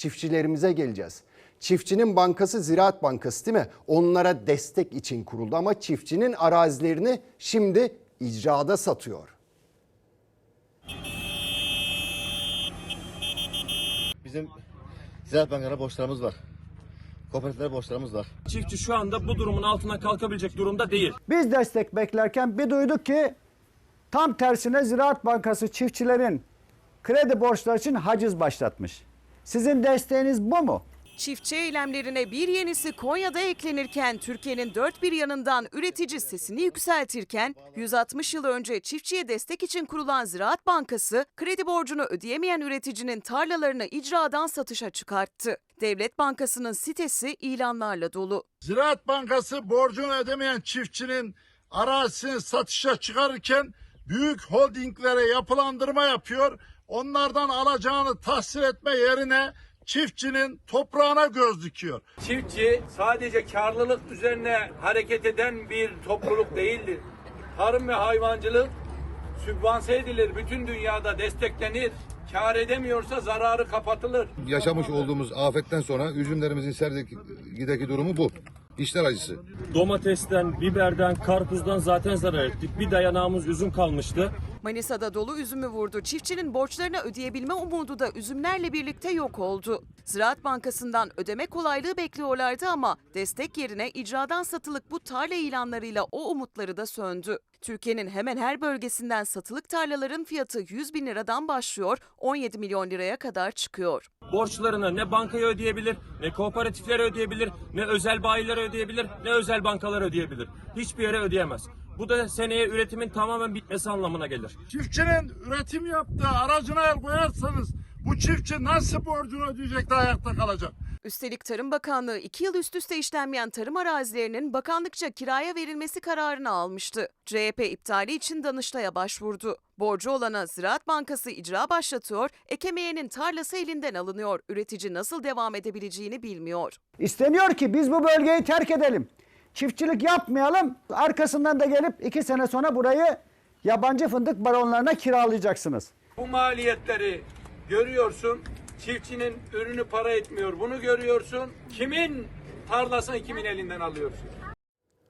çiftçilerimize geleceğiz. Çiftçinin bankası Ziraat Bankası değil mi? Onlara destek için kuruldu ama çiftçinin arazilerini şimdi icrada satıyor. Bizim Ziraat Bankası'na borçlarımız var. Kooperatiflere borçlarımız var. Çiftçi şu anda bu durumun altına kalkabilecek durumda değil. Biz destek beklerken bir duyduk ki tam tersine Ziraat Bankası çiftçilerin kredi borçları için haciz başlatmış. Sizin desteğiniz bu mu? Çiftçi eylemlerine bir yenisi Konya'da eklenirken Türkiye'nin dört bir yanından üretici sesini yükseltirken 160 yıl önce çiftçiye destek için kurulan Ziraat Bankası kredi borcunu ödeyemeyen üreticinin tarlalarını icradan satışa çıkarttı. Devlet Bankası'nın sitesi ilanlarla dolu. Ziraat Bankası borcunu ödemeyen çiftçinin arazisini satışa çıkarırken büyük holdinglere yapılandırma yapıyor. Onlardan alacağını tahsil etme yerine çiftçinin toprağına göz dikiyor. Çiftçi sadece karlılık üzerine hareket eden bir topluluk değildir. Tarım ve hayvancılık sübvanse edilir, bütün dünyada desteklenir. Kar edemiyorsa zararı kapatılır. yaşamış olduğumuz afetten sonra üzümlerimizin sergideki durumu bu. İşler acısı. Domatesten, biberden, karpuzdan zaten zarar ettik. Bir dayanağımız üzüm kalmıştı. Manisa'da dolu üzümü vurdu. Çiftçinin borçlarını ödeyebilme umudu da üzümlerle birlikte yok oldu. Ziraat Bankası'ndan ödeme kolaylığı bekliyorlardı ama destek yerine icradan satılık bu tarla ilanlarıyla o umutları da söndü. Türkiye'nin hemen her bölgesinden satılık tarlaların fiyatı 100 bin liradan başlıyor, 17 milyon liraya kadar çıkıyor. Borçlarını ne bankaya ödeyebilir, ne kooperatiflere ödeyebilir, ne özel bayilere ödeyebilir, ne özel bankalara ödeyebilir. Hiçbir yere ödeyemez. Bu da seneye üretimin tamamen bitmesi anlamına gelir. Çiftçinin üretim yaptığı aracına el koyarsanız bu çiftçi nasıl borcunu ödeyecek de ayakta kalacak? Üstelik Tarım Bakanlığı 2 yıl üst üste işlenmeyen tarım arazilerinin bakanlıkça kiraya verilmesi kararını almıştı. CHP iptali için Danıştay'a başvurdu. Borcu olana Ziraat Bankası icra başlatıyor, ekemeyenin tarlası elinden alınıyor. Üretici nasıl devam edebileceğini bilmiyor. İsteniyor ki biz bu bölgeyi terk edelim. Çiftçilik yapmayalım. Arkasından da gelip iki sene sonra burayı yabancı fındık baronlarına kiralayacaksınız. Bu maliyetleri görüyorsun. Çiftçinin ürünü para etmiyor. Bunu görüyorsun. Kimin tarlasını kimin elinden alıyorsun?